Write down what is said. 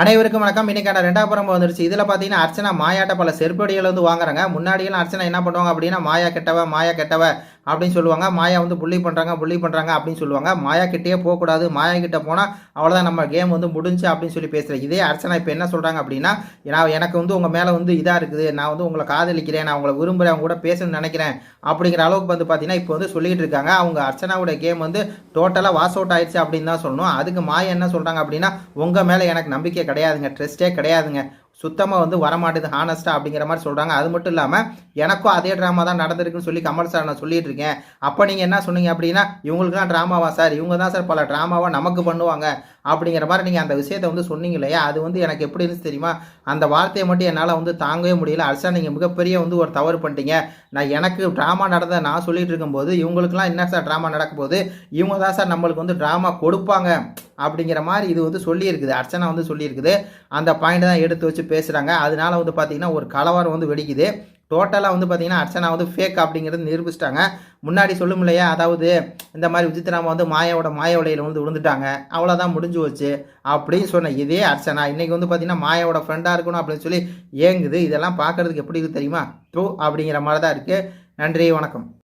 அனைவருக்கும் வணக்கம். இன்னைக்கான ரெண்டாவது பரம்பு வந்துருச்சு. இதில் பார்த்தீங்கன்னா அர்ச்சனா மாயாட்ட பல செருப்படிகள் வந்து வாங்குறாங்க. முன்னாடியெல்லாம் அர்ச்சனா என்ன பண்ணுவாங்க அப்படின்னா மாயா கெட்டவ மாயா கெட்டவ அப்படின்னு சொல்லுவாங்க. மாயா வந்து புள்ளி பண்ணுறாங்க புள்ளி பண்ணுறாங்க அப்படின்னு சொல்லுவாங்க. மாயா கிட்டேயே போகக்கூடாது. மாயா கிட்ட போனால் அவ்வளோதான் நம்ம கேம் வந்து முடிஞ்சு அப்படின்னு சொல்லி பேசுகிறேன் இதே அர்ச்சனா இப்போ என்ன சொல்கிறாங்க அப்படின்னா நான் எனக்கு வந்து உங்கள் மேலே வந்து இதாக இருக்குது. நான் வந்து உங்களை காதலிக்கிறேன். நான் உங்களை விரும்புகிறேன் அவங்க கூட பேசணும்னு நினைக்கிறேன். அப்படிங்கிற அளவுக்கு வந்து பார்த்தீங்கன்னா இப்போ வந்து சொல்லிகிட்டு இருக்காங்க. அவங்க அர்ச்சனாவோட கேம் வந்து டோட்டலாக வாஷ் அவுட் ஆயிடுச்சு அப்படின்னு தான் சொல்லணும். அதுக்கு மாயா என்ன சொல்கிறாங்க அப்படின்னா உங்கள் மேலே எனக்கு நம்பிக்கை கிடையாதுங்க. ட்ரெஸ்டே கிடையாதுங்க. சுத்தமாக வந்து வரமாட்டேது ஹானஸ்டா அப்படிங்கிற மாதிரி சொல்கிறாங்க அது மட்டும் இல்லாமல் எனக்கும் அதே ட்ராமா தான் நடந்திருக்குன்னு சொல்லி கமல் சார் நான் சொல்லிட்டு இருக்கேன். அப்போ நீங்கள் என்ன சொன்னீங்க அப்படின்னா இவங்களுக்குலாம் ட்ராமாவா சார் இவங்க தான் சார் பல ட்ராமாவாக நமக்கு பண்ணுவாங்க. அப்படிங்கிற மாதிரி நீங்கள் அந்த விஷயத்தை வந்து சொன்னீங்க இல்லையா? அது வந்து எனக்கு எப்படி இருந்துச்சு தெரியுமா? அந்த வார்த்தையை மட்டும் என்னால் வந்து தாங்கவே முடியல. அரசா நீங்கள் மிகப்பெரிய வந்து ஒரு தவறு பண்ணிட்டீங்க. நான் எனக்கு ட்ராமா நடந்த நான் சொல்லிட்டு இருக்கும்போது இவங்களுக்குலாம் என்ன சார் ட்ராமா நடக்கும் போது இவங்க தான் சார் நம்மளுக்கு வந்து ட்ராமா கொடுப்பாங்க. அப்படிங்கிற மாதிரி இது வந்து சொல்லியிருக்குது. அர்ச்சனா வந்து சொல்லியிருக்குது. அந்த பாயிண்ட் தான் எடுத்து வச்சு பேசுகிறாங்க அதனால வந்து பார்த்தீங்கன்னா ஒரு கலவரம் வந்து வெடிக்குது. டோட்டலாக வந்து பார்த்தீங்கன்னா அர்ச்சனா வந்து ஃபேக் அப்படிங்கிறது நிரூபிச்சிட்டாங்க. முன்னாடி சொல்லும் இல்லையா? அதாவது இந்த மாதிரி விசித்ராமா வந்து மாயாவோட மாய உலையில் வந்து விழுந்துட்டாங்க. அவ்வளோதான் முடிஞ்சு வச்சு அப்படின்னு சொன்ன இதே அர்ச்சனா இன்னைக்கு வந்து பார்த்தீங்கன்னா மாயாவோட ஃப்ரெண்டாக இருக்கணும் அப்படின்னு சொல்லி ஏங்குது. இதெல்லாம் பார்க்கறதுக்கு எப்படி இருக்குது தெரியுமா? டூ அப்படிங்கிற மாதிரி தான் இருக்குது நன்றி வணக்கம்.